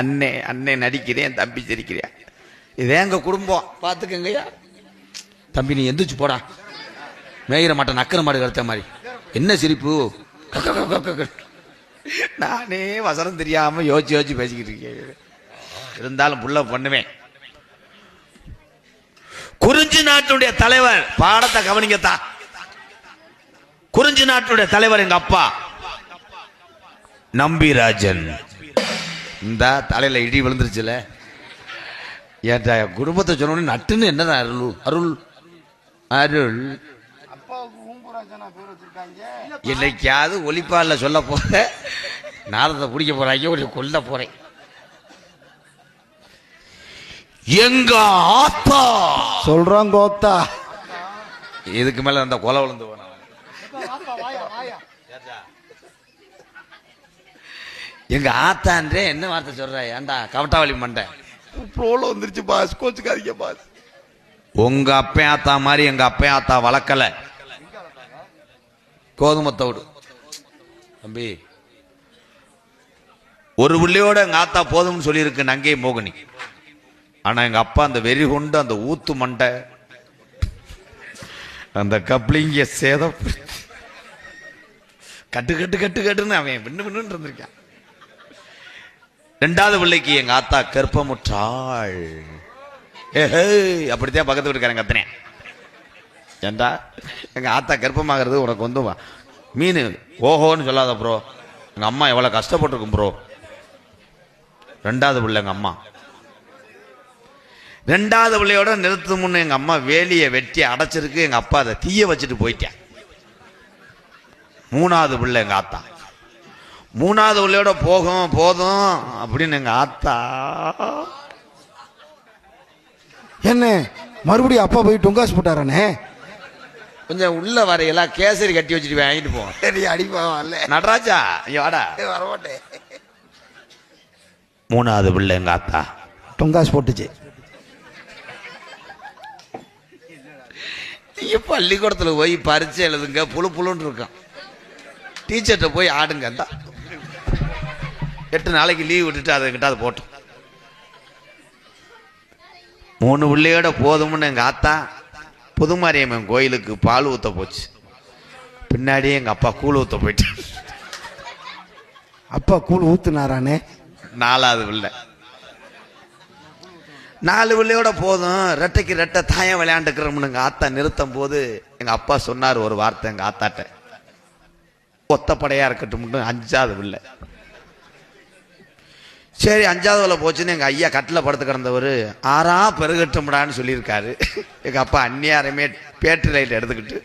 அண்ணே அண்ணே நடிக்கிறேன் தம்பி சிரிக்கிறேன் இதே எங்க குடும்பம். பார்த்துக்கங்கய்யா தம்பி நீ எந்திரிச்சு போடா. மேயிற மாட்டேன் நக்கிற மாடு கருத்த மாதிரி. என்ன சிரிப்பு. நானே வசனம் தெரியாம யோசிச்சு யோசிச்சு பேசிக்கிட்டு இருக்கேன். இருந்தாலும் புள்ள பண்ணுவேன். குறிஞ்சி நாட்டுடைய தலைவர் பாடத்தை கவனிங்கத்தா. குறிஞ்சி நாட்டுடைய தலைவர் எங்க அப்பா. நம்பிராஜன் இந்த தலையில இடி விழுந்துருச்சுல. ஏன்டா குடும்பத்தை சொன்னோன்னு நட்டுன்னு என்னதான் அருள் அருள் அருள். என்னைக்காவது ஒளிப்பால சொல்ல போற நாளத்தை பிடிக்க போறாங்க ஒரு கொல்ல போறேன். எங்க ஆத்தா? சொல்றான் கோத்தா. இதுக்கு மேல அந்த கொலை விழுந்து போன. எங்க ஆத்தான்றே என்ன வார்த்தை சொல்ற ஏன்டா கவட்டாவளி மண்டை. ப்ரோல வந்துருச்சு பாஸ். கோச்சுக்காதீங்க பாஸ். உங்க அப்பன் ஆத்தா மாதிரி எங்க அப்பன் ஆத்தா வளர்க்கல. கோதுமை தவிடு தம்பி ஒரு புள்ளையோட எங்க ஆத்தா போதும்னு சொல்லியிருக்கு நங்கை மோகினி. ஆனா எங்க அப்பா அந்த வெறி கொண்டு அந்த ஊத்து மண்டை அந்த கப்ளிங்க சேதம் கட்டு கட்டு கட்டு கட்டுன்னு அவன் விண்ணு விண்ணுன்னு இருந்திருக்கான். ரெண்டாவது பிள்ளைக்கு எங்க ஆத்தா கற்பமுற்றாள் ஏஹே அப்படித்தான் பக்கத்து வீட்டுக்காரங்க கத்துனேன். ஏண்டா? எங்க ஆத்தா கர்ப்பமாகிறது உனக்கு வந்து மீன் ஓஹோன்னு சொல்லாத ப்ரோ எங்க அம்மா எவ்வளவு கஷ்டப்பட்டிருக்கும் ப்ரோ ரெண்டாவது பிள்ளை எங்க அம்மா. ரெண்டாவது பிள்ளையோட நிறுத்து முன்னு எங்க அம்மா வேலியை வெட்டி அடைச்சிருக்கு. எங்க அப்பா அதை தீய வச்சுட்டு போயிட்டேன். மூணாவது பிள்ளை எங்க ஆத்தா. மூணாவது பிள்ளையோட போகும் போதும் அப்படின்னு எங்க ஆத்தா. என்ன? மறுபடியும் அப்பா போய் டுங்காஸ் போட்டாரானே? கொஞ்சம் உள்ள வரையெல்லாம் கேசரி கட்டி வச்சுட்டு வாங்கிட்டு போவோம் சரி அடிப்பாவல்ல நடராஜா இங்க வாடா. வரமாட்டேன். மூணாவது பிள்ளை எங்க ஆத்தா. டுங்காஸ் போட்டுச்சு. நீங்க பள்ளிக்கூடத்துல போய் பரீட்சை எழுதுங்க புழு புழுன்னு இருக்கும். டீச்சர்கிட்ட போய் ஆடுங்க இந்தா. எட்டு நாளைக்கு லீவ் விட்டுட்டு அதை கிட்ட அதை போட்டோம். மூணு பிள்ளையோட போதும்னு எங்க ஆத்தா புதுமாரியம்மன் கோயிலுக்கு பால் ஊத்த போச்சு. பின்னாடியே எங்க அப்பா கூழ் ஊத்த போயிட்டு அப்பா கூழ் ஊத்துனாரானே? நாலாவது பிள்ளை. நாலு பிள்ளையோட போதும் ரெட்டைக்கு ரெட்டை தாயம் விளையாண்டுக்கிறோம்னு எங்க ஆத்தா நிறுத்தும் போது எங்க அப்பா சொன்னார் ஒரு வார்த்தை எங்க ஆத்தாட்ட. ஒத்தப்படையா இருக்கட்டும் அஞ்சாவது பிள்ளை. சரி அஞ்சாவது வேலை போச்சுன்னு எங்கள் ஐயா கட்டில் படுத்து கிடந்தவர் ஆறா பெருகட்டும்டான்னு சொல்லியிருக்காரு. எங்கள் அப்பா அந்நியாரமே பேட்டரி லைட் எடுத்துக்கிட்டு.